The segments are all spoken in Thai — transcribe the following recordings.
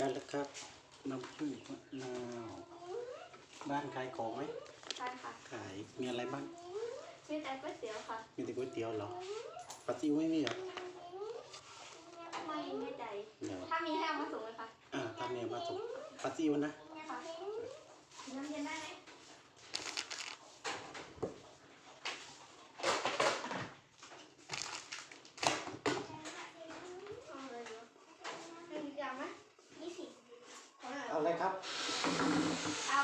ได้แล้วครับน้ำผึ้งมะนาวบ้านขายของไหมใช่ค่ะ ขายมีอะไรบ้างมีแต่ก๋วยเตี๋ยวค่ะ มีแต่ก๋วยเตี๋ยวเหรอปลาซิวไม่มีเหรอไม่แน่ใจเดี๋ยวถ้ามีให้เอามาส่งเลยค่ะอ่าทำเนี่ยมาส่งปลาซิวนะค่ะน้ำเย็นได้ไหมเอาเลยเนอะหนึ่งอย่างไหมยี่สิบเอาหน่อย เอาอะไร ครับ เอา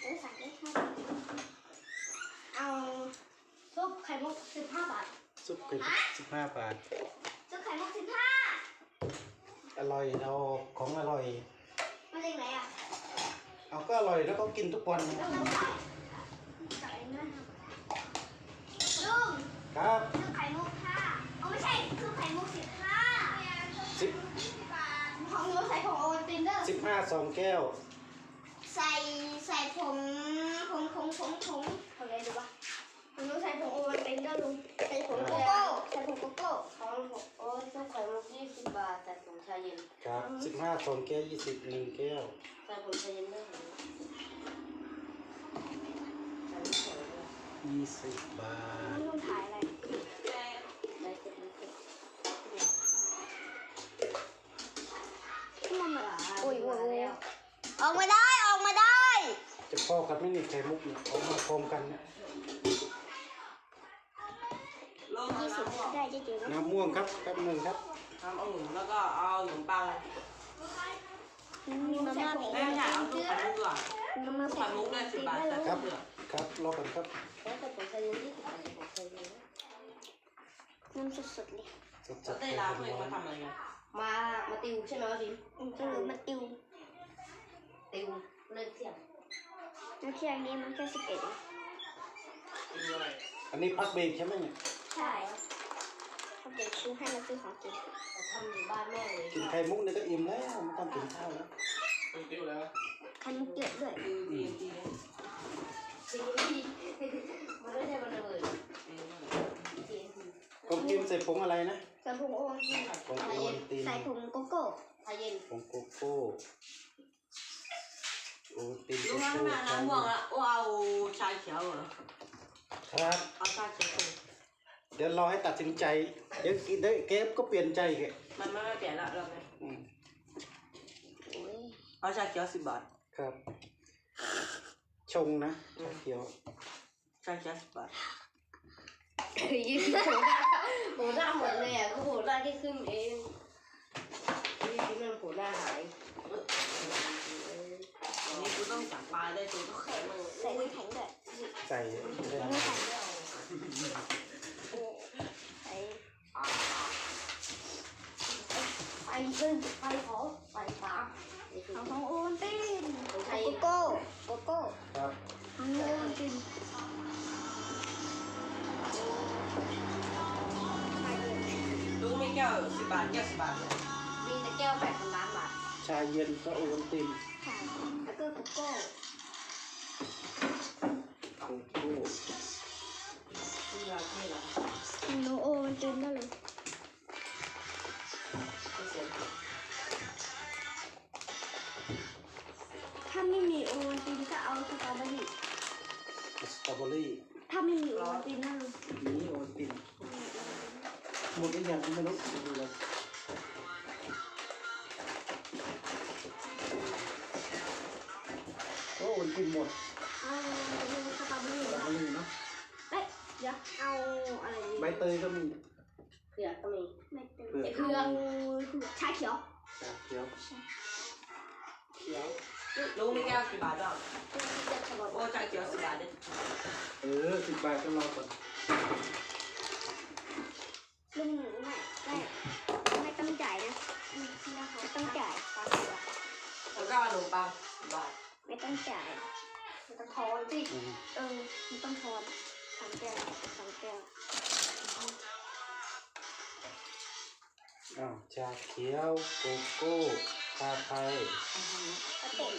เอ้ยสั่งได้ค่ะเอาซุปไข่มุกสิบห้าบาท ซุปไก่สิบห้าบาท ซุปไข่มุกสิบห้าอร่อยเราของอร่อยมาจากไหนอะ เอาก็อร่อยแล้วก็กินทุกวันแล้วเราขายขายนั่นลุงครับซุปไข่มุกค่ะเอาไม่ใช่ สิบห้าสองแก้ว ใส่ใส่ผงผงผงผงผงอะไรดูปะของหนูใส่ผงโอวัลตินเดอร์ลุงใส่ผงโกโก้ใส่ผงโกโก้ของผมโอ้ยต้องไข่มุกยี่สิบบาทแต่ผมชาเย็นครับสิบห้าสองแก้วยี่สิบหนึ่งแก้วแต่ผมชาเย็นได้ไหมแต่ไม่สวยเลยยี่สิบบาทลุงถ่ายอะไร ได้เจ็ดนิดเดียว มันแบบ โอ้ยโอ้ยแล้ว ออกมาได้ออกมาได้ จะพ่อกันไม่มีไข่มุกเนี่ยเอามาพร้อมกันเนี่ยยี่สิบได้จริงๆน้ำม่วงครับแป๊บหนึงครับทำองุ่นแล้วก็เอาขนมปังมีมาม่าแม่ใหญ่เอาทุกไข่มุกด้วยมาม่าไข่มุกได้สิบบาทแต่ครับเปลือกครับรอกันครับแล้วแต่ผมชาเย็นยี่สิบบาทแต่ผมชาเย็นนะน้ำสดๆเลยสดจะๆได้ร้านตัวเองมาทำอะไรกันมา มาติวใช่ไหมวะดิมอืมก็เหลือมาติว ติวเลิกเที่ยงน้ำเที่ยงนี้มันแค่สิบเอ็ดอันนี้พักเบรกใช่ไหมเนี่ยใช่เขาเด็กซื้อให้มาซื้อของกินแต่ทำอยู่บ้านแม่เลยกินไข่มุกเนี่ยก็อิ่มแล้วไม่ต้องกินข้าวแล้วคันเกลือด้วยดีดีดีจริงดิมันไม่ใช่มันระเบิดจริงผมกินใส่ผงอะไรนะใส่ผงโอวัลตินผงโอวัลตินใส่ผงโกโก้ชาเย็นผงโกโก้โอวั ลตินรู้โกไหมโก้แม่น้ำม่วงอะว่าเอาชาเขียวเหรอครับ เอาชาเขียวเดี๋ยวรอให้ตัดสินใจ เดี๋ยวกินได้เกฟก็เปลี่ยนใจแกมันไม่ไม่เปลี่ยนละเราไหมอืมโอ้ยเอาชาเขียวสิบบาท ครับ ชงนะชาเขียวชาเขียวสิบบาทยืนโหหน้าหมดเลยอะก็โหหน้าแค่ครึ่งเองนี่ที่มันโหหน้าหายอั นนี้กูต้องสั่งปลาได้ตัวต้องแข็งเลยใส่น้ำแข็งด้วยใส่ได้น้ำแข็งด้วยเออใส่ไปขึ้นไปขอไปสามนี่คือของของโอวัลตินของโกชาเย็นโก้โกโก้ครับของโอวัลตินรู้ไหมแก้วสิบบาทแก้วสิบบาท ชาเย็นก็โอวัลตินค่ะแล้วก็โกโก้โกโก้ที่เราที่เราของหนูโอวัลตินได้เลยไม่เสียถ้าไม่มีโอวัลตินก็เอาสตรอเบอรี่สตรอเบอรี่ถ้าไม่มีโอวัลตินนั่นเลยนี่โอวัลตินหมดหรือยังไม่รู้ดูเลย โอ้โอวัลตินหมดเอาสตรอเบอรี่สตรอเบอรี่เนาะเอ้ยเดี๋ยวเอาอะไรดีใบเตยก็มีเผือกก็มีไม่เต็มเผือกเอาชาเขียวชาเขียวเขียวรู้ไหมแก้วกี่บาทบ้างจะฉบับโอ้ชาเขียวสิบบาทเลยเออสิบบาทก็รอก่อนลุงไม่ไม่ไม่ต้องจ่ายนะไม่ต้องจ่ายแล้วก็ขนมปังสิบบาทไม่ ต้องจ่าย มันจะทอนสิเออ มันต้องทอนสามแก้วสองแก้วอ้าวชาเขียวโกโก้ชาไทยกระติก